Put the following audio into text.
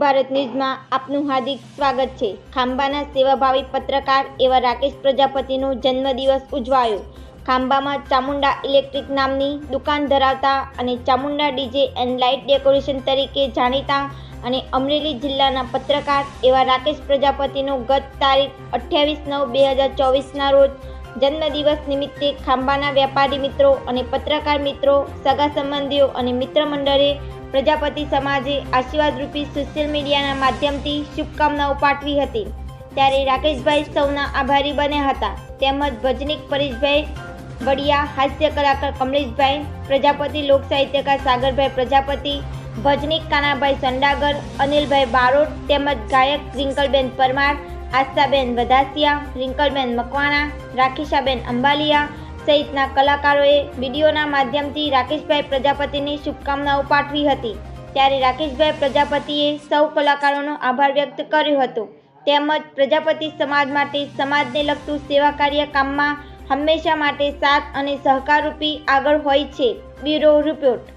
ભારત ન્યૂઝમાં આપનું હાર્દિક સ્વાગત છે. ખાંભાના સેવાભાવી પત્રકાર એવા રાકેશ પ્રજાપતિનો જન્મદિવસ ઉજવાયો. ખાંભામાં ચામુંડા ઇલેક્ટ્રિક નામની દુકાન ધરાવતા અને Chamunda DJ and light decoration તરીકે જાણીતા અને અમરેલી જિલ્લાના પત્રકાર એવા રાકેશ પ્રજાપતિનો ગત તારીખ અઠ્યાવીસ નવ બે હજાર ચોવીસના રોજ જન્મદિવસ નિમિત્તે ખાંભાના વેપારી મિત્રો અને પત્રકાર મિત્રો, સગા સંબંધીઓ અને મિત્ર મંડળે પ્રજાપતિ સમાજે આશીર્વાદરૂપી સોશિયલ મીડિયાના માધ્યમથી શુભકામનાઓ પાઠવી હતી. ત્યારે રાકેશભાઈ સૌના આભારી બન્યા હતા. તેમજ ભજનીક પરેશભાઈ વડિયા હાસ્ય કલાકાર કમલેશભાઈ, પ્રજાપતિ લોક સાહિત્યકાર સાગરભાઈ પ્રજાપતિ, ભજનીક કાનાભાઈ સંડાગર, અનિલભાઈ બારોટ તેમજ ગાયક રિંકલબેન પરમાર આસ્થાબેન વધાસિયા, રિંકલબેન મકવાણા, રાખીશાબેન અંબાલિયા સહિતના કલાકારોએ વિડીયોના માધ્યમથી રાકેશભાઈ પ્રજાપતિની શુભકામનાઓ પાઠવી હતી. ત્યારે રાકેશભાઈ પ્રજાપતિએ સૌ કલાકારોનો આભાર વ્યક્ત કર્યો હતો. તેમજ પ્રજાપતિ સમાજ માટે સમાજને લગતું સેવા કાર્ય કામમાં હંમેશા માટે સાથ અને સહકારરૂપી આગળ હોય છે. Bureau report.